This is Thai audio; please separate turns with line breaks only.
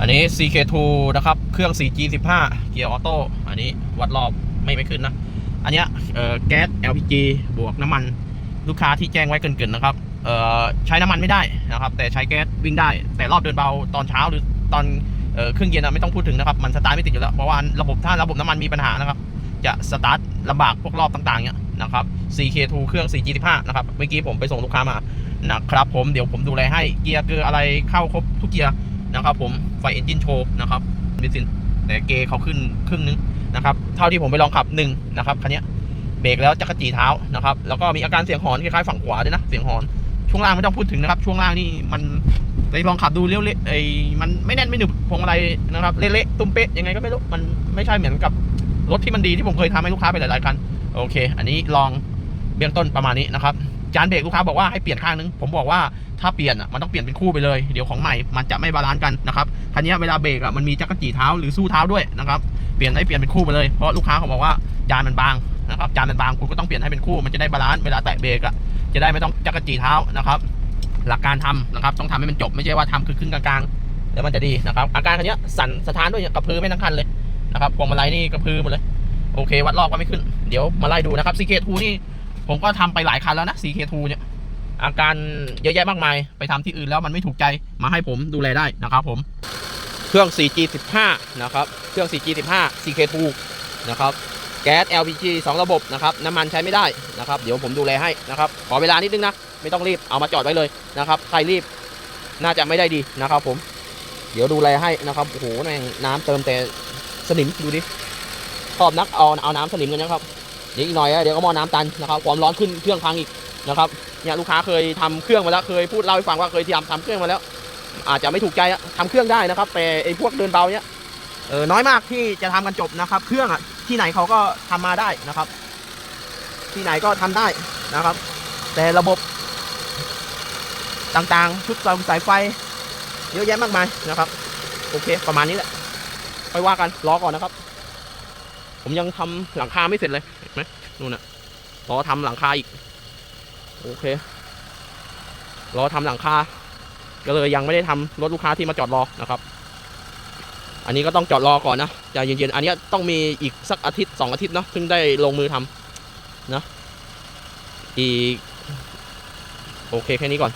อันนี้ CK2 นะครับ เครื่อง 4G15 เกียร์ออโต้ อันนี้วัดรอบไม่ไม่ขึ้นนะ อันนี้ยเอ่อแก๊ส LPG บวกน้ำมันลูกค้าที่แจ้งไว้เกินๆนะครับใช้น้ำมันไม่ได้นะครับ แต่ใช้แก๊สวิ่งได้ แต่รอบเดินเบาตอนเช้าหรือตอนเออเครื่องเย็นไม่ต้องพูดถึงนะครับ มันสตาร์ทไม่ติดอยู่แล้ว เพราะว่าระบบถ้าระบบน้ำมันมีปัญหานะครับ จะสตาร์ทลำบากพวกรอบต่างๆเนี่ยนะครับ CK2 เครื่อง 4G15 นะครับ เมื่อกี้ผมไปส่งลูกค้ามานะครับผม เดี๋ยวผมดูแลให้ เกียร์เกออะไรเข้าครบทุกเกียร์นะครับผม ไฟเอนจินโชว์นะครับเบนซินแต่เกย์เขาขึ้นครึ่งนึงนะครับ เท่าที่ผมไปลองขับหนึ่งนะครับคันนี้เบรกแล้วจักรจีเท้านะครับ แล้วก็มีอาการเสียงหอนคล้ายๆฝั่งขวาด้วยนะ เสียงหอน ช่วงล่างไม่ต้องพูดถึงนะครับ ช่วงล่างนี่มันไปลองขับดูเลี้ยวเละไอ้มันไม่แน่นไม่หนึบพวงมาลัยนะครับ เละๆตุ้มเป๊ะยังไงก็ไม่รู้ มันไม่ใช่เหมือนกับรถที่มันดีที่ผมเคยทำให้ลูกค้าไปหลายๆคัน โอเค อันนี้ลองเบื้องต้นประมาณนี้นะครับ จานเบรกลูกค้าบอกว่าให้เปลี่ยนข้างนึง ผมบอกว่าถ้าเปลี่ยนอะมันต้องเปลี่ยนเป็นคู่ไปเลย เดี๋ยวของใหม่มันจะไม่บาลานซ์กันนะครับคันนี้เวลาเบรกอะมันมีจักรจีเท้าหรือสู้เท้าด้วยนะครับเปลี่ยนให้เปลี่ยนเป็นคู่ไปเลยเพราะลูกค้าเขาบอกว่าจานมันบางนะครับจานมันบางคุณก็ต้องเปลี่ยนให้เป็นคู่มันจะได้บาลานซ์เวลาแตะเบรกอะจะได้ไม่ต้องจักรจีเท้านะครับหลักการทำนะครับต้องทำให้มันจบไม่ใช่ว่าทำคือครึ่งกลางๆแล้วมันจะดีนะครับอาการคันนี้สั่นสะท้านด้วยกระพือไม่ทั้งคันเลยนะครับพวงมาลัยนี่กระพือหมดเลยโอเค วัดรอบก็ไม่ขึ้น เดี๋ยวมาไล่ดูนะครับ CK2 นี่ ผมก็ทำไปหลายคันแล้วนะ CK2 เนี่ย อาการเยอะแยะมากมาย ไปทำที่อื่นแล้วมันไม่ถูกใจมาให้ผมดูแลได้นะครับผม เครื่อง 4G15 นะครับ เครื่อง 4G15 CK2 นะครับ แก๊ส LPG 2 ระบบนะครับ น้ำมันใช้ไม่ได้นะครับ เดี๋ยวผมดูแลให้นะครับ ขอเวลานิดนึงนะ ไม่ต้องรีบ เอามาจอดไว้เลยนะครับ ใครรีบน่าจะไม่ได้ดีนะครับผม เดี๋ยวดูแลให้นะครับโอ้โหแม่งน้ำเติมแต่สนิมดูดิชอบนักเอาเอาน้ำสนิมกันนะครับ เดี๋ยวอีกหน่อยเดี๋ยวก็หม้อน้ำตันนะครับความร้อนขึ้นเครื่องพังอีกนะครับเนี่ยลูกค้าเคยทำเครื่องมาแล้วเคยพูดเล่าให้ฟังว่าเคยทำทำเครื่องมาแล้ว อาจจะไม่ถูกใจอะทำเครื่องได้นะครับ แต่ไอ้พวกเดินเบาเนี้ยเออน้อยมากที่จะทำกันจบนะครับ เครื่องอะที่ไหนเขาก็ทำมาได้นะครับ ที่ไหนก็ทำได้นะครับ แต่ระบบต่างๆ ชุดสายสายไฟเยอะแยะมากมายนะครับ โอเค ประมาณนี้แหละไปว่ากันรอก่อนนะครับ ผมยังทำหลังคาไม่เสร็จเลยเห็นไหมนู่นน่ะรอทำหลังคาอีก โอเค รอทำหลังคา ก็เลยยังไม่ได้ทำรถลูกค้าที่มาจอดรอนะครับ อันนี้ก็ต้องจอดรอก่อนนะใจเย็นๆ อันนี้ต้องมีอีกสักอาทิตย์สองอาทิตย์เนาะถึงได้ลงมือทำนะอีก โอเคแค่นี้ก่อน